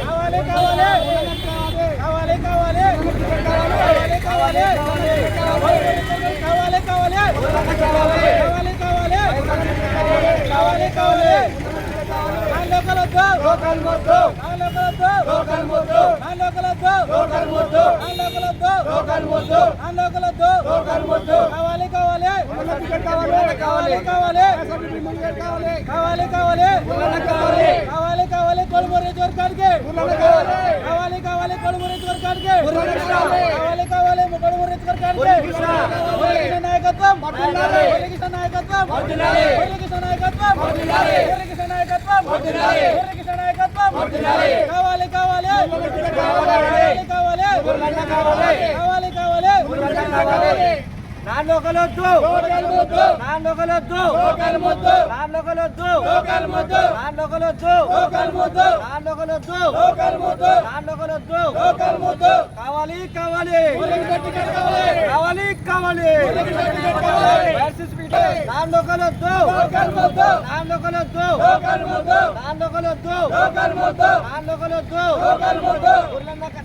కావాలి కావాలి కావాలి. అవ్వాలి కావాలి కావాలి మొత్తం కావాలి మొత్తం లోకల్ మొత్తం కావాలి కావాలి కావాలి కావాలి కావాలి నాన్నొకలొద్దు నాన్నొకలొద్దు నాన్నొకలొద్దు నాన్నొకలొద్దు నాన్నొకలొద్దు కావాలి కావాలి కావాలి కావాలి కావాలి కావాలి కావాలి కావాలి కావాలి కొలుమురి వర్గానికి కావాలి కావాలి కొలుమురి వర్గానికి కావాలి కావాలి కొలుమురి వర్గానికి మురళీకృష్ణ నాయకత్వం మురళీకృష్ణ నాయకత్వం మురళీకృష్ణ నాయకత్వం మురళీకృష్ణ నాయకత్వం మురళీకృష్ణ నాయకత్వం కావాలి కావాలి కావాలి లోకలొద్దు లోకల్ ముద్దు నాన్ లోకలొద్దు లోకల్ ముద్దు నాన్ లోకలొద్దు లోకల్ ముద్దు నాన్ లోకలొద్దు లోకల్ ముద్దు నాన్ లోకలొద్దు లోకల్ ముద్దు కావాలి. కావాలి కావాలి కావాలి వర్సెస్ పీటర్ నాన్ లోకలొద్దు లోకల్ ముద్దు నాన్ లోకలొద్దు లోకల్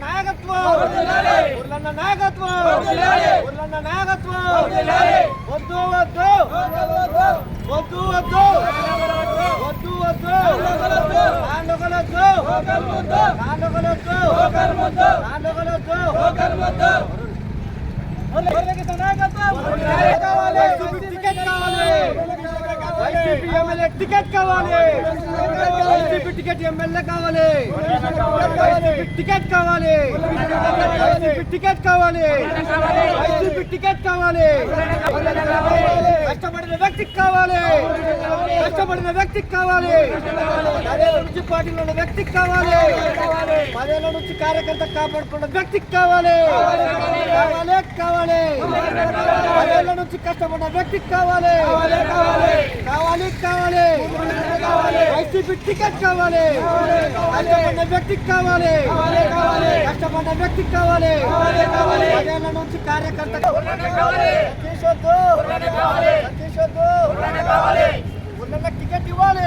నాయకత్వం. నాయకత్వం. నాయకత్వం. వద్దు వద్దు వద్దు వద్దు వద్దు నాన్నొకలొద్దు నాన్నొకలొద్దు నాన్నొకలొద్దు టికెట్ కావాలి వైసీపీ ఎమ్మెల్యే టికెట్ కావాలి వైసీపీ టికెట్ ఎమ్మెల్యే కావాలి వైసీపీ టికెట్ కావాలి వైసీపీ టికెట్ కావాలి వైసీపీ టికెట్ కావాలి కష్టపడిన వ్యక్తికి కావాలి కష్టపడిన వ్యక్తికి కావాలి. పదేళ్ళ నుంచి పార్టీలో ఉన్న వ్యక్తికి కావాలి. పదేళ్ళ నుంచి కార్యకర్త కాపాడుకున్న వ్యక్తికి కావాలి. కావాలి కావాలి. పదేళ్ళ నుంచి కష్టపడిన వ్యక్తికి కావాలి. కావాలి కావాలి. వైసీపీ టికెట్ కావాలి. కష్టపడిన వ్యక్తికి కావాలి. కష్టపడిన వ్యక్తికి కావాలి. పదేళ్ళ నుంచి కార్యకర్త తీసొద్దు తీసొద్దు కావాలి టికెట్ ఇవ్వాలి